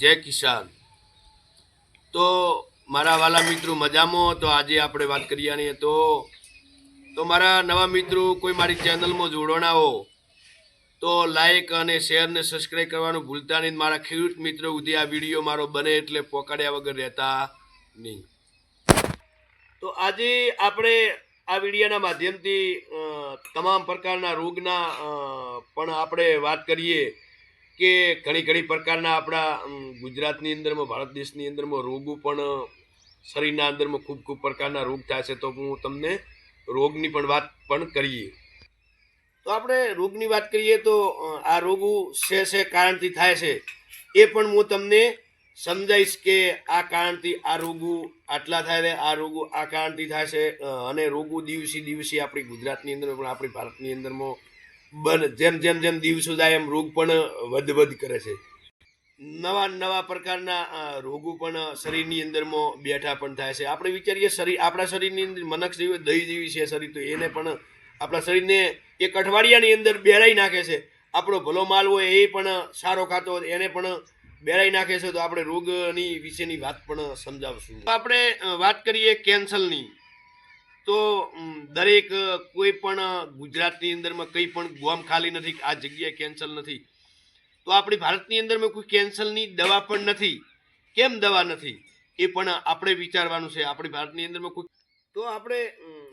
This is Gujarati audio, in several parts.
જય કિસાન. તો મારા વાલા મિત્રો મજામાં? તો આજે આપણે વાત કરીએ તો તો મારા નવા મિત્રો કોઈ મારી ચેનલમાં જોડવાના હો, તો લાઈક અને શેરને સબસ્ક્રાઈબ કરવાનું ભૂલતા નહીં. મારા ખેડૂત મિત્રો સુધી આ વીડિયો મારો બને એટલે પોકાડ્યા વગર રહેતા નહીં. તો આજે આપણે આ વિડીયાના માધ્યમથી તમામ પ્રકારના રોગના પણ આપણે વાત કરીએ. કે ઘણી ઘણી પ્રકારના આપણા ગુજરાતની અંદરમાં, ભારત દેશની અંદરમાં રોગો પણ, શરીરના અંદરમાં ખૂબ ખૂબ પ્રકારના રોગ થાય છે. તો હું તમને રોગની પણ વાત પણ કરીએ. તો આપણે રોગની વાત કરીએ તો આ રોગો છે છે કારણથી થાય છે. એ પણ હું તમને સમજાવીશ કે આ કારણથી આ રોગો આટલા થાય છે, આ રોગો આ કારણથી થાય છે. અને રોગો દિવસે દિવસે આપણી ગુજરાતની અંદર, પણ આપણી ભારતની અંદરમાં જેમ જેમ જેમ દિવસો જાય એમ રોગ પણ વધ વધ કરે છે. નવા નવા પ્રકારના રોગો પણ શરીરની અંદરમાં બેઠા પણ થાય છે. આપણે વિચારીએ શરીર આપણા શરીરની અંદર મનક જેવી, દહીં જેવી છે શરીર, તો એને પણ આપણા શરીરને એક અઠવાડિયાની અંદર બેરાઈ નાખે છે. આપણો ભલો માલ હોય એ પણ સારો ખાતો હોય એને પણ બેરાઈ નાખે છે. તો આપણે રોગની વિશેની વાત પણ સમજાવશું. આપણે વાત કરીએ કેન્સરની. તો દરેક કોઈ પણ ગુજરાતની અંદરમાં કંઈ પણ ગોમ ખાલી નથી, આ જગ્યાએ કેન્સલ નથી. તો આપણી ભારતની અંદરમાં કોઈ કેન્સરની દવા પણ નથી. કેમ દવા નથી? એ પણ આપણે વિચારવાનું છે. આપણી ભારતની અંદરમાં કોઈ તો આપણે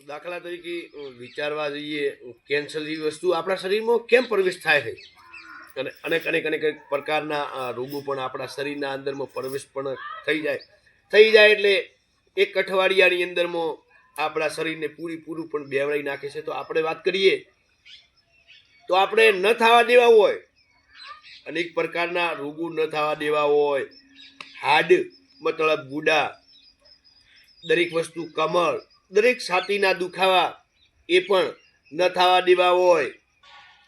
દાખલા તરીકે વિચારવા જઈએ કેન્સર જેવી વસ્તુ આપણા શરીરમાં કેમ પ્રવેશ થાય છે? અને અનેક અનેક અનેક પ્રકારના રોગો પણ આપણા શરીરના અંદરમાં પ્રવેશ પણ થઈ જાય. થઈ જાય એટલે એક અઠવાડિયાની અંદરમાં આપણા શરીરને પૂરેપૂરું પણ બેવડાઈ નાખે છે. તો આપણે વાત કરીએ, તો આપણે ન થવા દેવા હોય, અનેક પ્રકારના રોગો ન થવા દેવા હોય. હાડ, મતલબ ગુડા, દરેક વસ્તુ કમળ, દરેક છાતીના દુખાવા એ પણ ન થવા દેવા હોય.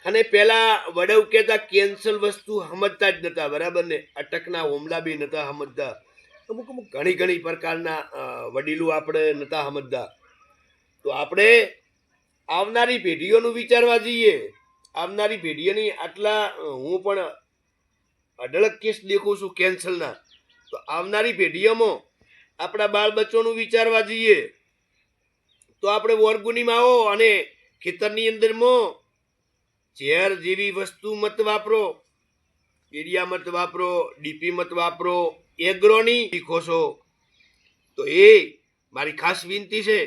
અને પહેલા વડવ કહેતા કેન્સર વસ્તુ સમજતા જ નહોતા બરાબર ને? અટકના હોમલા બી નહોતા સમજતા અમુક અમુક ઘણી ઘણી પ્રકારના વડીલો આપણે નહોતા સમજતા તો આપણે આવનારી પેઢીઓનું વિચારવા જઈએ. આવનારી પેઢીઓની આટલા હું પણ અઢળક કેસ દેખું છું કેન્સરના તો આવનારી પેઢીઓમાં આપણા બાળ બચ્ચોનું વિચારવા જઈએ. તો આપણે વોરગુનીમાં આવો અને ખેતરની અંદરમાં ઝેર જેવી વસ્તુ મત વાપરો. યુરિયા મત વાપરો, ડીપી મત વાપરો, એગ્રોની શીખો છો. તો એ મારી ખાસ વિનંતી છે.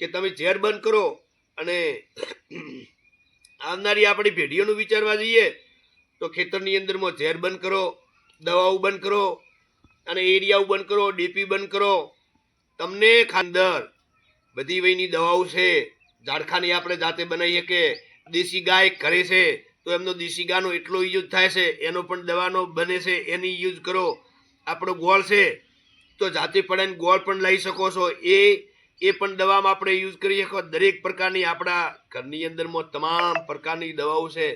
કે તમે ઝેર બંધ કરો અને આવનારી આપણી પેઢીઓનું વિચારવા જઈએ તો ખેતરની અંદરમાં ઝેર બંધ કરો, દવાઓ બંધ કરો અને એરિયાઓ બંધ કરો, ડીપી બંધ કરો. તમને ખાંદર બધી વયની દવાઓ છે, ઝાડખાની આપણે જાતે બનાવીએ કે દેશી ગાય કરે છે, તો એમનો દેશી ગાયનો એટલો યુઝ થાય છે, એનો પણ દવાનો બને છે, એની યુઝ કરો. આપણો ગોળ છે, તો જાતે પડાઈને ગોળ પણ લઈ શકો છો. એ એ પણ દવામાં આપણે યુઝ કરી શકો દરેક પ્રકારની આપણા ઘરની અંદરમાં તમામ પ્રકારની દવાઓ છે.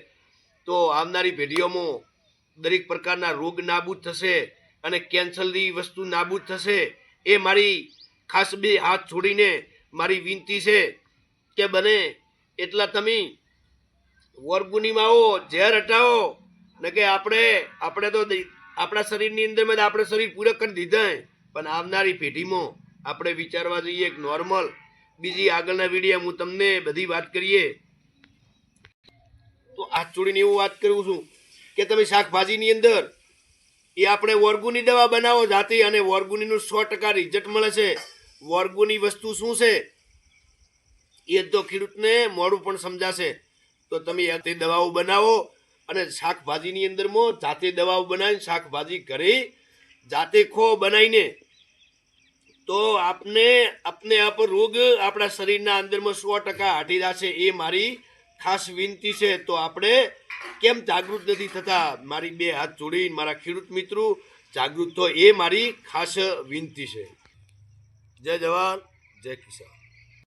તો આવનારી પેઢીઓમાં દરેક પ્રકારના રોગ નાબૂદ થશે અને કેન્સરની વસ્તુ નાબૂદ થશે. એ મારી ખાસ બે હાથ છોડીને મારી વિનંતી છે કે બને એટલા તમે વરગુનીમાં આવો ઝેર હટાવો. ને કે આપણે આપણે તો આપણા શરીરની અંદરમાં આપણે શરીર પૂરક કરી દીધા પણ આવનારી પેઢીમાં આપણે વિચારવા જઈએ એક નોર્મલ બીજી આગળના વીડિયો હું તમને બધી વાત કરીએ. તો આ છોડીને એવું વાત કરું છું કે તમે શાકભાજીની અંદર એ આપણે વર્ગુની દવા બનાવો જાતે અને વર્ગુનીનું સો ટકા રિઝલ્ટ મળે છે. વર્ગુની વસ્તુ શું છે? એ તો ખેડૂતને મોડું પણ સમજાશે. તો તમે તે દવાઓ બનાવો અને શાકભાજીની અંદરમાં જાતે દવાઓ બનાવીને શાકભાજી ઘરે જાતે ખો બનાવીને તો આપને આપને આપ રોગ આપણા શરીરના અંદરમાં સો ટકા હાટી જશે એ મારી ખાસ વિનંતી છે. તો આપણે કેમ જાગૃત નથી થતા? મારી બે હાથ જોડીને મારા ખેડૂત મિત્રો, જાગૃત થો એ મારી ખાસ વિનંતી છે. જય જવાન, જય કિસાન.